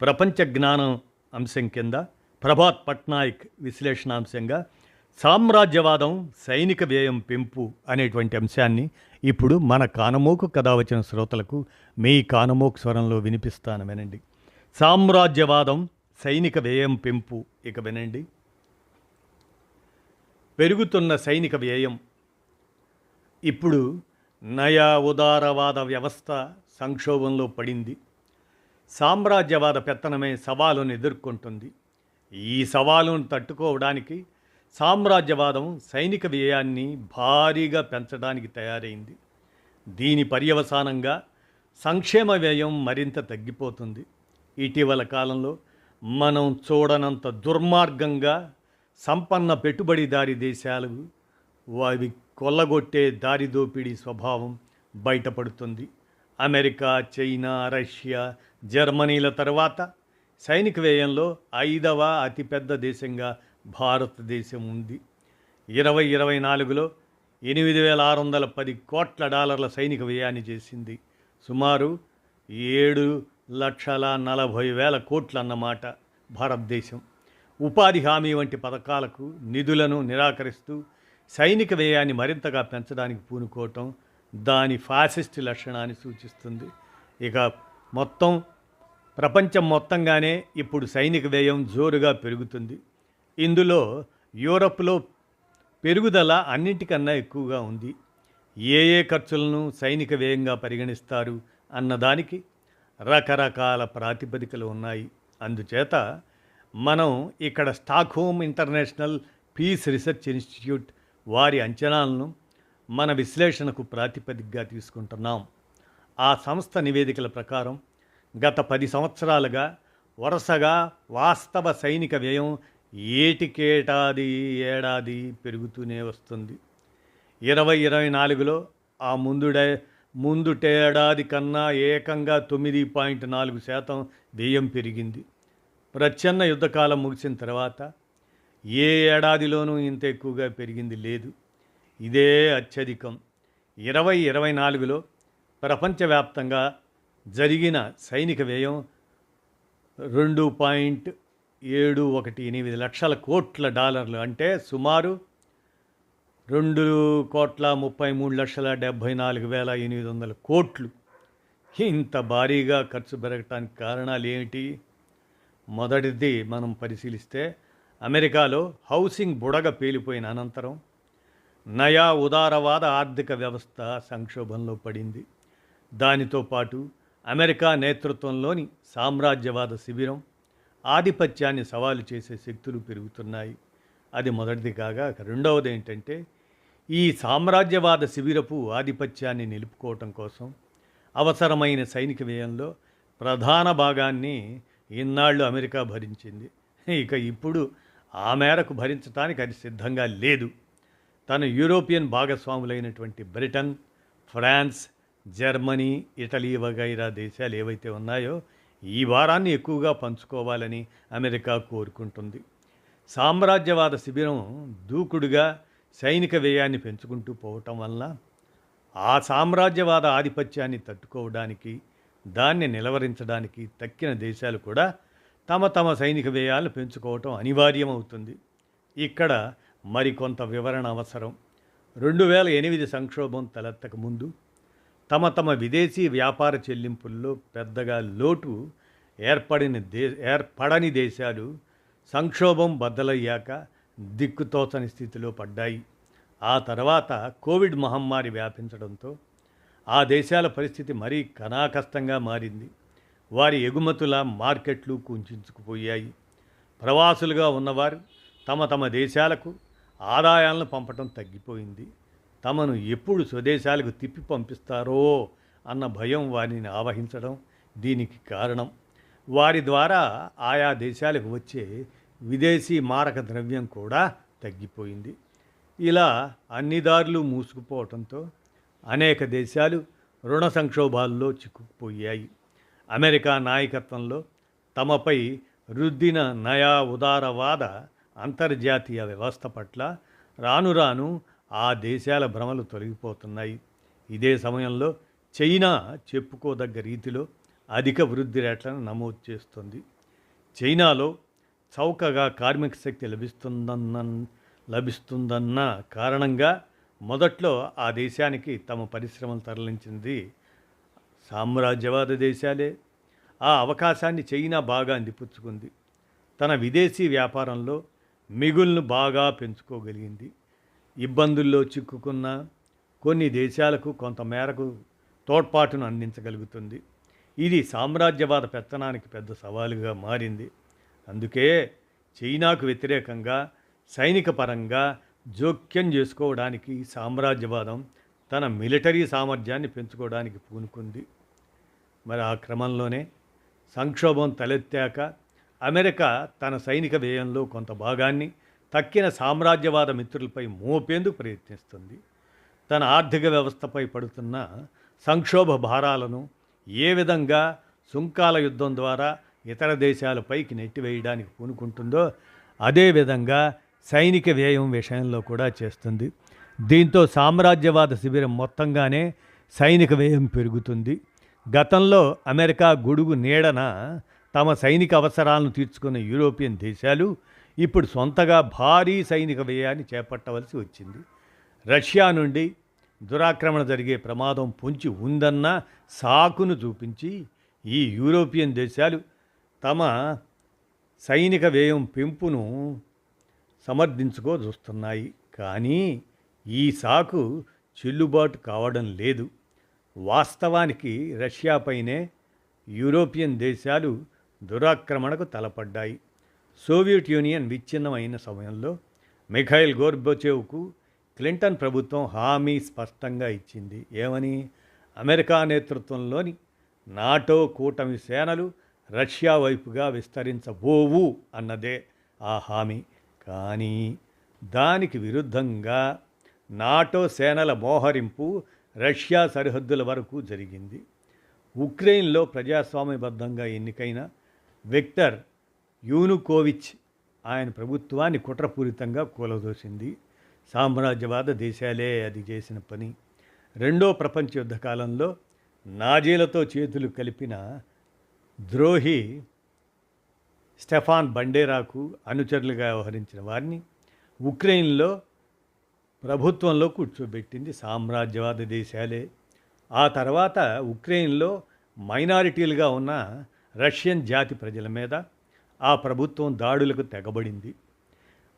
ప్రపంచ జ్ఞానం అంశం కింద ప్రభాత్ పట్నాయక్ విశ్లేషణాంశంగా సామ్రాజ్యవాదం సైనిక వ్యయం పెంపు అనేటువంటి అంశాన్ని ఇప్పుడు మన కానమోకు కథ వచ్చిన శ్రోతలకు మీ కానమోకు స్వరంలో వినిపిస్తాను వినండి. సామ్రాజ్యవాదం సైనిక వ్యయం పెంపు ఇక వినండి. పెరుగుతున్న సైనిక వ్యయం. ఇప్పుడు నయా ఉదారవాద వ్యవస్థ సంక్షోభంలో పడింది. సామ్రాజ్యవాద పెత్తనమే సవాలును ఎదుర్కొంటుంది. ఈ సవాలును తట్టుకోవడానికి సామ్రాజ్యవాదం సైనిక వ్యయాన్ని భారీగా పెంచడానికి తయారైంది. దీని పర్యవసానంగా సంక్షేమ వ్యయం మరింత తగ్గిపోతుంది. ఇటీవల కాలంలో మనం చూడనంత దుర్మార్గంగా సంపన్న పెట్టుబడిదారి దేశాలు అవి కొల్లగొట్టే దారిదోపిడీ స్వభావం బయటపడుతుంది. అమెరికా చైనా రష్యా జర్మనీల తర్వాత సైనిక వ్యయంలో ఐదవ అతిపెద్ద దేశంగా భారతదేశం ఉంది. ఇరవై ఇరవై నాలుగులో ఎనిమిది వేల ఆరు వందల పది కోట్ల డాలర్ల సైనిక వ్యయాన్ని చేసింది. సుమారు ఏడు లక్షల నలభై వేల కోట్లు అన్నమాట భారతదేశం. ఉపాధి హామీ వంటి పథకాలకు నిధులను నిరాకరిస్తూ సైనిక వ్యయాన్ని మరింతగా పెంచడానికి పూనుకోవటం దాని ఫాసిస్ట్ లక్షణాన్ని సూచిస్తుంది. ఇక మొత్తం ప్రపంచం మొత్తంగానే ఇప్పుడు సైనిక వ్యయం జోరుగా పెరుగుతుంది. ఇందులో యూరప్లో పెరుగుదల అన్నింటికన్నా ఎక్కువగా ఉంది. ఏ ఏ ఖర్చులను సైనిక వ్యయంగా పరిగణిస్తారు అన్నదానికి రకరకాల ప్రాతిపదికలు ఉన్నాయి. అందుచేత మనం ఇక్కడ Stockholm International Peace Research Institute వారి అంచనాలను మన విశ్లేషణకు ప్రాతిపదికగా తీసుకుంటున్నాం. ఆ సంస్థ నివేదికల ప్రకారం గత పది సంవత్సరాలుగా వరుసగా వాస్తవ సైనిక వ్యయం ఏటికేటాది ఏడాది పెరుగుతూనే వస్తుంది. ఇరవై ఇరవై నాలుగులో ఆ ముందుడే ముందుటేడాది కన్నా ఏకంగా తొమ్మిది పాయింట్ నాలుగు శాతం వ్యయం పెరిగింది. ప్రచ్ఛన్న యుద్ధకాలం ముగిసిన తర్వాత ఏ ఏడాదిలోనూ ఇంత ఎక్కువగా పెరిగింది లేదు. ఇదే అత్యధికం. ఇరవై ఇరవై నాలుగులో ప్రపంచవ్యాప్తంగా జరిగిన సైనిక వ్యయం రెండు పాయింట్ ఏడు ఒకటి ఎనిమిది లక్షల కోట్ల డాలర్లు. అంటే సుమారు రెండు కోట్ల ముప్పై మూడు లక్షల డెబ్భై నాలుగు వేల ఎనిమిది వందల కోట్లు. ఇంత భారీగా ఖర్చు పెరగటానికి కారణాలు ఏమిటి? మొదటిది మనం పరిశీలిస్తే అమెరికాలో హౌసింగ్ బుడగ పేలిపోయిన అనంతరం నయా ఉదారవాద ఆర్థిక వ్యవస్థ సంక్షోభంలో పడింది. దానితో పాటు అమెరికా నేతృత్వంలోని సామ్రాజ్యవాద శిబిరం ఆధిపత్యాన్ని సవాలు చేసే శక్తులు పెరుగుతున్నాయి. అది మొదటిది కాగా రెండవది ఏంటంటే ఈ సామ్రాజ్యవాద శిబిరపు ఆధిపత్యాన్ని నిలుపుకోవటం కోసం అవసరమైన సైనిక వ్యయంలో ప్రధాన భాగాన్ని ఇన్నాళ్ళు అమెరికా భరించింది. ఇక ఇప్పుడు ఆ మేరకు భరించడానికి అది సిద్ధంగా లేదు. తన యూరోపియన్ భాగస్వాములైనటువంటి బ్రిటన్ ఫ్రాన్స్ జర్మనీ ఇటలీ వగైరా దేశాలు ఏవైతే ఉన్నాయో ఈ వారాన్ని ఎక్కువగా పంచుకోవాలని అమెరికా కోరుకుంటుంది. సామ్రాజ్యవాద శిబిరం దూకుడుగా సైనిక వ్యయాన్ని పెంచుకుంటూ పోవటం వలన ఆ సామ్రాజ్యవాద ఆధిపత్యాన్ని తట్టుకోవడానికి దాన్ని నిలవరించడానికి తక్కిన దేశాలు కూడా తమ తమ సైనిక వ్యయాలను పెంచుకోవటం అనివార్యమవుతుంది. ఇక్కడ మరికొంత వివరణ అవసరం. రెండు వేల ఎనిమిది సంక్షోభం తలెత్తక ముందు తమ తమ విదేశీ వ్యాపార చెల్లింపుల్లో పెద్దగా లోటు ఏర్పడిన దే ఏర్పడని దేశాలు సంక్షోభం బద్దలయ్యాక దిక్కుతోచని స్థితిలో పడ్డాయి. ఆ తర్వాత కోవిడ్ మహమ్మారి వ్యాపించడంతో ఆ దేశాల పరిస్థితి మరీ కనాకష్టంగా మారింది. వారి ఎగుమతుల మార్కెట్లు కుంచుకుపోయాయి. ప్రవాసులుగా ఉన్నవారు తమ తమ దేశాలకు ఆదాయాలను పంపటం తగ్గిపోయింది. తమను ఎప్పుడు స్వదేశాలకు తిప్పి పంపిస్తారో అన్న భయం వారిని ఆవహించడం దీనికి కారణం. వారి ద్వారా ఆయా దేశాలకు వచ్చే విదేశీ మారక ద్రవ్యం కూడా తగ్గిపోయింది. ఇలా అన్ని దారులు మూసుకుపోవడంతో అనేక దేశాలు రుణ సంక్షోభాల్లో చిక్కుకుపోయాయి. అమెరికా నాయకత్వంలో తమపై రుద్దిన నయా ఉదారవాద అంతర్జాతీయ వ్యవస్థ పట్ల రాను రాను ఆ దేశాల భ్రమలు తొలగిపోతున్నాయి. ఇదే సమయంలో చైనా చెప్పుకోదగ్గ రీతిలో అధిక వృద్ధి రేట్లను నమోదు చేస్తుంది. చైనాలో చౌకగా కార్మిక శక్తి లభిస్తుందన్న లభిస్తుందన్న కారణంగా మొదట్లో ఆ దేశానికి తమ పరిశ్రమలు తరలించింది సామ్రాజ్యవాద దేశాలే. ఆ అవకాశాన్ని చైనా బాగా అందిపుచ్చుకుంది తన విదేశీ వ్యాపారంలో మిగుల్ను బాగా పెంచుకోగలిగింది. ఇబ్బందుల్లో చిక్కుకున్న కొన్ని దేశాలకు కొంతమేరకు తోడ్పాటును అందించగలుగుతుంది. ఇది సామ్రాజ్యవాద పెత్తనానికి పెద్ద సవాలుగా మారింది. అందుకే చైనాకు వ్యతిరేకంగా సైనిక పరంగా జోక్యం చేసుకోవడానికి సామ్రాజ్యవాదం తన మిలిటరీ సామర్థ్యాన్ని పెంచుకోవడానికి పూనుకుంది. మరి ఆ క్రమంలోనే సంక్షోభం తలెత్తాక అమెరికా తన సైనిక వ్యయంలో కొంత భాగాన్ని తక్కిన సామ్రాజ్యవాద మిత్రులపై మోపేందుకు ప్రయత్నిస్తుంది. తన ఆర్థిక వ్యవస్థపై పడుతున్న సంక్షోభ భారాలను ఏ విధంగా సుంకాల యుద్ధం ద్వారా ఇతర దేశాలపైకి నెట్టివేయడానికి పూనుకుంటుందో అదేవిధంగా సైనిక వ్యయం విషయంలో కూడా చేస్తుంది. దీంతో సామ్రాజ్యవాద శిబిరం మొత్తంగానే సైనిక వ్యయం పెరుగుతుంది. గతంలో అమెరికా గొడుగు నీడన తమ సైనిక అవసరాలను తీర్చుకున్న యూరోపియన్ దేశాలు ఇప్పుడు సొంతగా భారీ సైనిక వ్యయాన్ని చేపట్టవలసి వచ్చింది. రష్యా నుండి దురాక్రమణ జరిగే ప్రమాదం పొంచి ఉందన్న సాకును చూపించి ఈ యూరోపియన్ దేశాలు తమ సైనిక వ్యయం పెంపును సమర్థించుకో చూస్తున్నాయి. కానీ ఈ సాకు చెల్లుబాటు కావడం లేదు. వాస్తవానికి రష్యాపైనే యూరోపియన్ దేశాలు దురాక్రమణకు తలపడ్డాయి. సోవియట్ యూనియన్ విచ్ఛిన్నమైన సమయంలో మిఖైల్ గోర్బచేవ్కు క్లింటన్ ప్రభుత్వం హామీ స్పష్టంగా ఇచ్చింది. ఏమని? అమెరికా నేతృత్వంలోని నాటో కూటమి సేనలు రష్యా వైపుగా విస్తరించబోవు అన్నదే ఆ హామీ. కానీ దానికి విరుద్ధంగా నాటో సేనల మోహరింపు రష్యా సరిహద్దుల వరకు జరిగింది. ఉక్రెయిన్లో ప్రజాస్వామ్యబద్ధంగా ఎన్నికైన విక్టర్ యూనుకోవిచ్ ఆయన ప్రభుత్వాన్ని కుట్రపూరితంగా కూలదోసింది. సామ్రాజ్యవాద దేశాలే అది చేసిన పని. రెండో ప్రపంచ యుద్ధ కాలంలో నాజీలతో చేతులు కలిపిన ద్రోహి స్టెఫాన్ బండేరాకు అనుచరులుగా వ్యవహరించిన వారిని ఉక్రెయిన్లో ప్రభుత్వంలో కూర్చోబెట్టింది. సామ్రాజ్యవాద దేశాలే. ఆ తర్వాత ఉక్రెయిన్లో మైనారిటీలుగా ఉన్న రష్యన్ జాతి ప్రజల మీద ఆ ప్రభుత్వం దాడులకు తెగబడింది.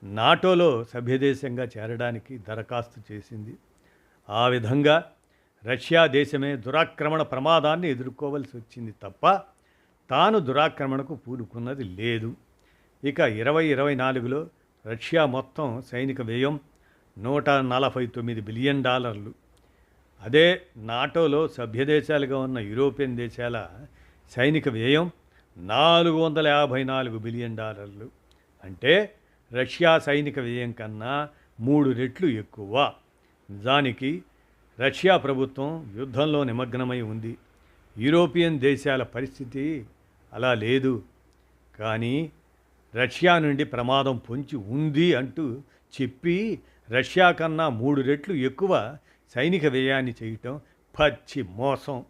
నాటోలో సభ్యదేశంగా చేరడానికి దరఖాస్తు చేసింది. ఆ విధంగా రష్యా దేశమే దురాక్రమణ ప్రమాదాన్ని ఎదుర్కోవలసి వచ్చింది తప్ప తాను దురాక్రమణకు పూనుకున్నది లేదు. ఇక ఇరవై ఇరవై నాలుగులో రష్యా మొత్తం సైనిక వ్యయం నూట నలభై తొమ్మిది బిలియన్ డాలర్లు. అదే నాటోలో సభ్యదేశాలుగా ఉన్న యూరోపియన్ దేశాల సైనిక వ్యయం నాలుగు వందల యాభై నాలుగు బిలియన్ డాలర్లు. అంటే రష్యా సైనిక వ్యయం కన్నా మూడు రెట్లు ఎక్కువ. నిజానికి రష్యా ప్రభుత్వం యుద్ధంలో నిమగ్నమై ఉంది. యూరోపియన్ దేశాల పరిస్థితి అలా లేదు. కానీ రష్యా నుండి ప్రమాదం పొంచి ఉంది అంటూ చెప్పి రష్యా కన్నా మూడు రెట్లు ఎక్కువ సైనిక వ్యయాన్ని చేయటం పచ్చి మోసం.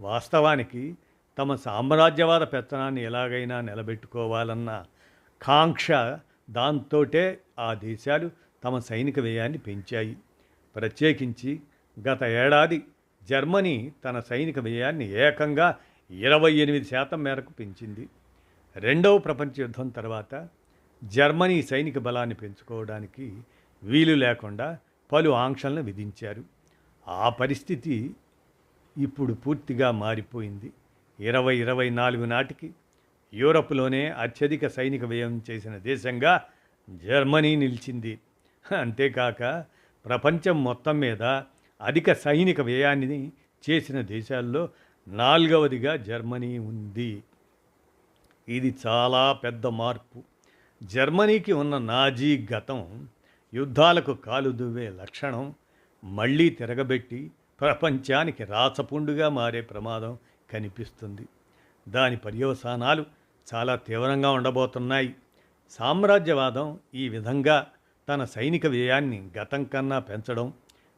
వాస్తవానికి తమ సామ్రాజ్యవాద పెత్తనాన్ని ఎలాగైనా నిలబెట్టుకోవాలన్న కాంక్ష దాంతోటే ఆ దేశాలు తమ సైనిక వ్యయాన్ని పెంచాయి. ప్రత్యేకించి గత ఏడాది జర్మనీ తన సైనిక వ్యయాన్ని ఏకంగా ఇరవై ఎనిమిది శాతం మేరకు పెంచింది. రెండవ ప్రపంచ యుద్ధం తర్వాత జర్మనీ సైనిక బలాన్ని పెంచుకోవడానికి వీలు లేకుండా పలు ఆంక్షలను విధించారు. ఆ పరిస్థితి ఇప్పుడు పూర్తిగా మారిపోయింది. ఇరవై ఇరవై నాలుగు నాటికి యూరప్లోనే అత్యధిక సైనిక వ్యయం చేసిన దేశంగా జర్మనీ నిలిచింది. అంతేకాక ప్రపంచం మొత్తం మీద అధిక సైనిక వ్యయాన్ని చేసిన దేశాల్లో నాలుగవదిగా జర్మనీ ఉంది. ఇది చాలా పెద్ద మార్పు. జర్మనీకి ఉన్న నాజీ గతం యుద్ధాలకు కాలు దువ్వే లక్షణం మళ్ళీ తిరగబెట్టి ప్రపంచానికి రాచపుండుగా మారే ప్రమాదం కనిపిస్తుంది. దాని పర్యవసానాలు చాలా తీవ్రంగా ఉండబోతున్నాయి. సామ్రాజ్యవాదం ఈ విధంగా తన సైనిక వ్యయాన్ని గతం కన్నా పెంచడం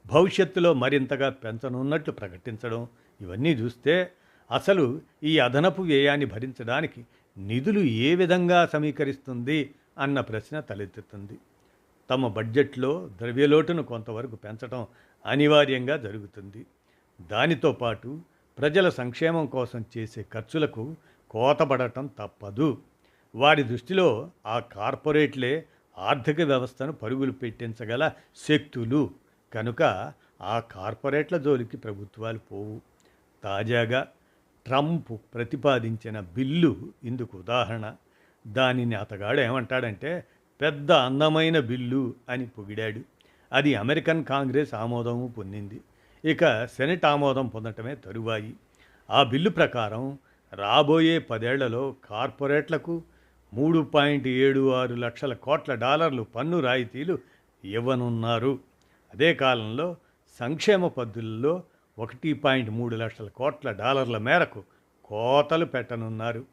భవిష్యత్తులో మరింతగా పెంచనున్నట్లు ప్రకటించడం ఇవన్నీ చూస్తే అసలు ఈ అదనపు వ్యయాన్ని భరించడానికి నిధులు ఏ విధంగా సమీకరిస్తుంది అన్న ప్రశ్న తలెత్తుతుంది. తమ బడ్జెట్లో ద్రవ్యలోటును కొంతవరకు పెంచడం అనివార్యంగా జరుగుతుంది. దానితో పాటు ప్రజల సంక్షేమం కోసం చేసే ఖర్చులకు కోతపడటం తప్పదు. వారి దృష్టిలో ఆ కార్పొరేట్లే ఆర్థిక వ్యవస్థను పరుగులు పెట్టించగల శక్తులు. కనుక ఆ కార్పొరేట్ల జోలికి ప్రభుత్వాలు పోవు. తాజాగా ట్రంప్ ప్రతిపాదించిన బిల్లు ఇందుకు ఉదాహరణ. దానిని అతగాడు ఏమంటాడంటే పెద్ద అందమైన బిల్లు అని పొగిడాడు. అది అమెరికన్ కాంగ్రెస్ ఆమోదము పొందింది. ఇక సెనెట్ ఆమోదం పొందటమే తరువాయి. ఆ బిల్లు ప్రకారం రాబోయే పదేళ్ళలో కార్పొరేట్లకు మూడు పాయింట్ ఏడు ఆరు లక్షల కోట్ల డాలర్లు పన్ను రాయితీలు ఇవ్వనున్నారు. అదే కాలంలో సంక్షేమ పద్ధతుల్లో ఒకటి పాయింట్ మూడు లక్షల కోట్ల డాలర్ల మేరకు కోతలు పెట్టనున్నారు.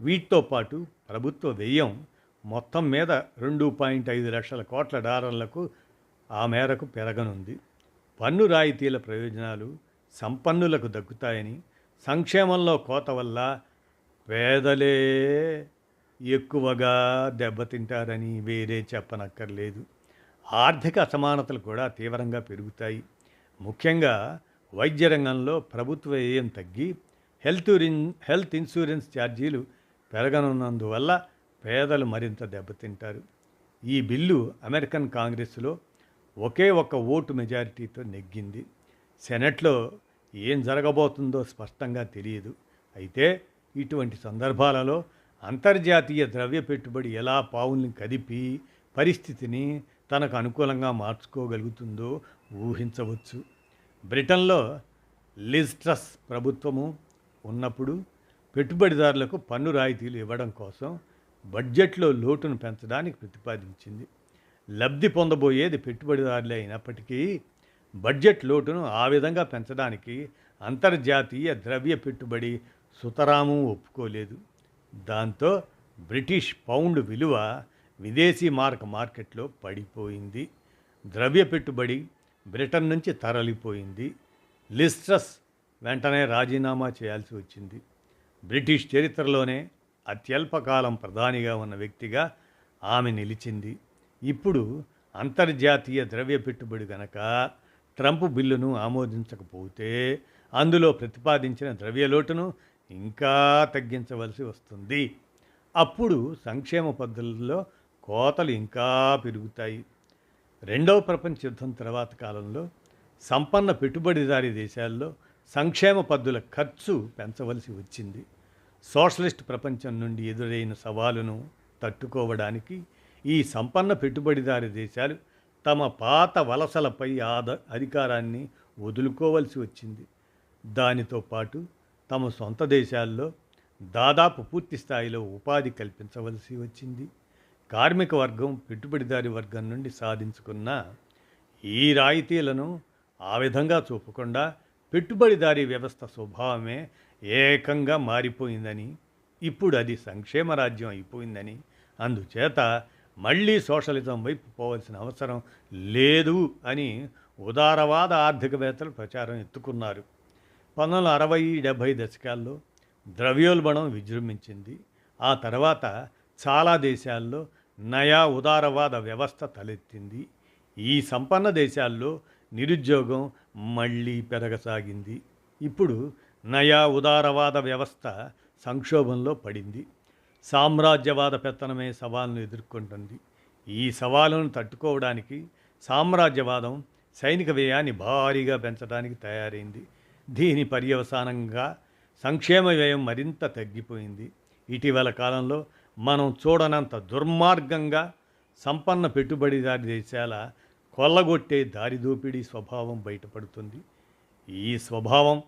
వీటితో పాటు ప్రభుత్వ వ్యయం మొత్తం మీద రెండు పాయింట్ ఐదు లక్షల కోట్ల డాలర్లకు ఆ మేరకు పెరగనుంది. పన్ను రాయితీల ప్రయోజనాలు సంపన్నులకు దక్కుతాయని సంక్షేమంలో కోత వల్ల పేదలే ఎక్కువగా దెబ్బతింటారని వేరే చెప్పనక్కర్లేదు. ఆర్థిక అసమానతలు కూడా తీవ్రంగా పెరుగుతాయి. ముఖ్యంగా వైద్య రంగంలో ప్రభుత్వ వ్యయం తగ్గి హెల్త్ హెల్త్ ఇన్సూరెన్స్ ఛార్జీలు పెరగనున్నందువల్ల పేదలు మరింత దెబ్బతింటారు. ఈ బిల్లు అమెరికన్ కాంగ్రెస్లో ఒకే ఒక్క ఓటు మెజారిటీతో నెగ్గింది. సెనెట్లో ఏం జరగబోతుందో స్పష్టంగా తెలియదు. అయితే ఇటువంటి సందర్భాలలో అంతర్జాతీయ ద్రవ్య పెట్టుబడి ఎలా పావుల్ని కదిపి పరిస్థితిని తనకు అనుకూలంగా మార్చుకోగలుగుతుందో ఊహించవచ్చు. బ్రిటన్లో లిస్ట్రస్ ప్రభుత్వము ఉన్నప్పుడు పెట్టుబడిదారులకు పన్ను రాయితీలు ఇవ్వడం కోసం బడ్జెట్లో లోటును పెంచడానికి ప్రతిపాదించింది. లబ్ధి పొందబోయేది పెట్టుబడిదారులే అయినప్పటికీ బడ్జెట్ లోటును ఆ విధంగా పెంచడానికి అంతర్జాతీయ ద్రవ్య పెట్టుబడి సుతరాము ఒప్పుకోలేదు. దాంతో బ్రిటిష్ పౌండ్ విలువ విదేశీ మార్క మార్కెట్లో పడిపోయింది. ద్రవ్య పెట్టుబడి బ్రిటన్ నుంచి తరలిపోయింది. లిస్ట్రస్ వెంటనే రాజీనామా చేయాల్సి వచ్చింది. బ్రిటిష్ చరిత్రలోనే అత్యల్పకాలం ప్రధానిగా ఉన్న వ్యక్తిగా ఆమె నిలిచింది. ఇప్పుడు అంతర్జాతీయ ద్రవ్య పెట్టుబడి గనక ట్రంప్ బిల్లును ఆమోదించకపోతే అందులో ప్రతిపాదించిన ద్రవ్యలోటును ఇంకా తగ్గించవలసి వస్తుంది. అప్పుడు సంక్షేమ పద్ధతుల్లో కోతలు ఇంకా పెరుగుతాయి. రెండవ ప్రపంచ యుద్ధం తర్వాత కాలంలో సంపన్న పెట్టుబడిదారీ దేశాల్లో సంక్షేమ పద్ధతుల ఖర్చు పెంచవలసి వచ్చింది. సోషలిస్ట్ ప్రపంచం నుండి ఎదురైన సవాలును తట్టుకోవడానికి ఈ సంపన్న పెట్టుబడిదారి దేశాలు తమ పాత వలసలపై ఆద అధికారాన్ని వదులుకోవలసి వచ్చింది. దానితో పాటు తమ సొంత దేశాల్లో దాదాపు పూర్తి స్థాయిలో ఉపాధి కల్పించవలసి వచ్చింది. కార్మిక వర్గం పెట్టుబడిదారి వర్గం నుండి సాధించుకున్న ఈ రాయితీలను ఆ విధంగా చూపకుండా పెట్టుబడిదారీ వ్యవస్థ స్వభావమే ఏకంగా మారిపోయిందని ఇప్పుడు అది సంక్షేమ రాజ్యం అయిపోయిందని అందుచేత మళ్ళీ సోషలిజం వైపు పోవలసిన అవసరం లేదు అని ఉదారవాద ఆర్థికవేత్తలు ప్రచారం ఎత్తుకున్నారు. పంతొమ్మిది వందల అరవై డెబ్భై దశకాల్లో ద్రవ్యోల్బణం విజృంభించింది. ఆ తర్వాత చాలా దేశాల్లో నయా ఉదారవాద వ్యవస్థ తలెత్తింది. ఈ సంపన్న దేశాల్లో నిరుద్యోగం మళ్ళీ పెరగసాగింది. ఇప్పుడు నయా ఉదారవాద వ్యవస్థ సంక్షోభంలో పడింది. సామ్రాజ్యవాద పెత్తనమే సవాల్ను ఎదుర్కొంటుంది. ఈ సవాలును తట్టుకోవడానికి సామ్రాజ్యవాదం సైనిక వ్యయాన్ని భారీగా పెంచడానికి తయారైంది. దీని పర్యవసానంగా సంక్షేమ వ్యయం మరింత తగ్గిపోయింది. ఇటీవల కాలంలో మనం చూడనంత దుర్మార్గంగా సంపన్న పెట్టుబడిదారి దేశాల కొల్లగొట్టే దారిదోపిడీ స్వభావం బయటపడుతుంది. ఈ స్వభావం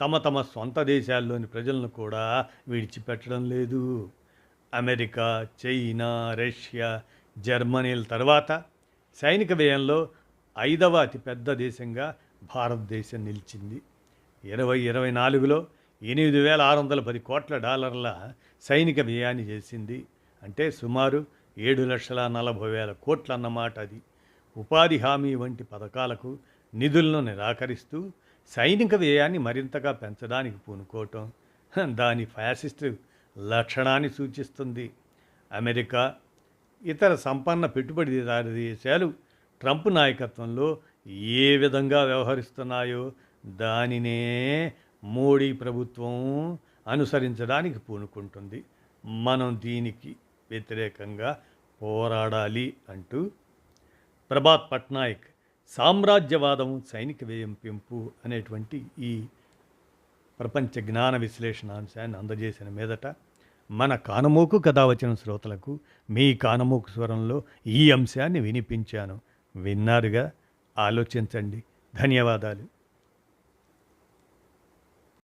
తమ తమ సొంత దేశాల్లోని ప్రజలను కూడా విడిచిపెట్టడం లేదు. అమెరికా చైనా రష్యా జర్మనీల తర్వాత సైనిక వ్యయంలో ఐదవ అతిపెద్ద దేశంగా భారతదేశం నిలిచింది. ఇరవై ఇరవై నాలుగులో ఎనిమిది వేల ఆరు వందల పది కోట్ల డాలర్ల సైనిక వ్యయాన్ని చేసింది. అంటే సుమారు ఏడు లక్షల నలభై వేల కోట్లు అన్నమాట అది. ఉపాధి హామీ వంటి పథకాలకు నిధులను నిరాకరిస్తూ సైనిక వ్యయాన్ని మరింతగా పెంచడానికి పూనుకోవటం. దాని ఫ్యాసిస్టు లక్షణాన్ని సూచిస్తుంది. అమెరికా ఇతర సంపన్న పెట్టుబడిదారు దేశాలు ట్రంప్ నాయకత్వంలో ఏ విధంగా వ్యవహరిస్తున్నాయో దానినే మోడీ ప్రభుత్వం అనుసరించడానికి పూనుకుంటుంది. మనం దీనికి వ్యతిరేకంగా పోరాడాలి అంటూ ప్రభాత్ పట్నాయక్ సామ్రాజ్యవాదం సైనిక వ్యయం పెంపు అనేటువంటి ఈ ప్రపంచ జ్ఞాన విశ్లేషణ అంశాన్ని అందజేసిన మీదట మన కానమోకు కథ వచ్చిన శ్రోతలకు మీ కానమోకు స్వరంలో ఈ అంశాన్ని వినిపించాను. విన్నారుగా? ఆలోచించండి. ధన్యవాదాలు.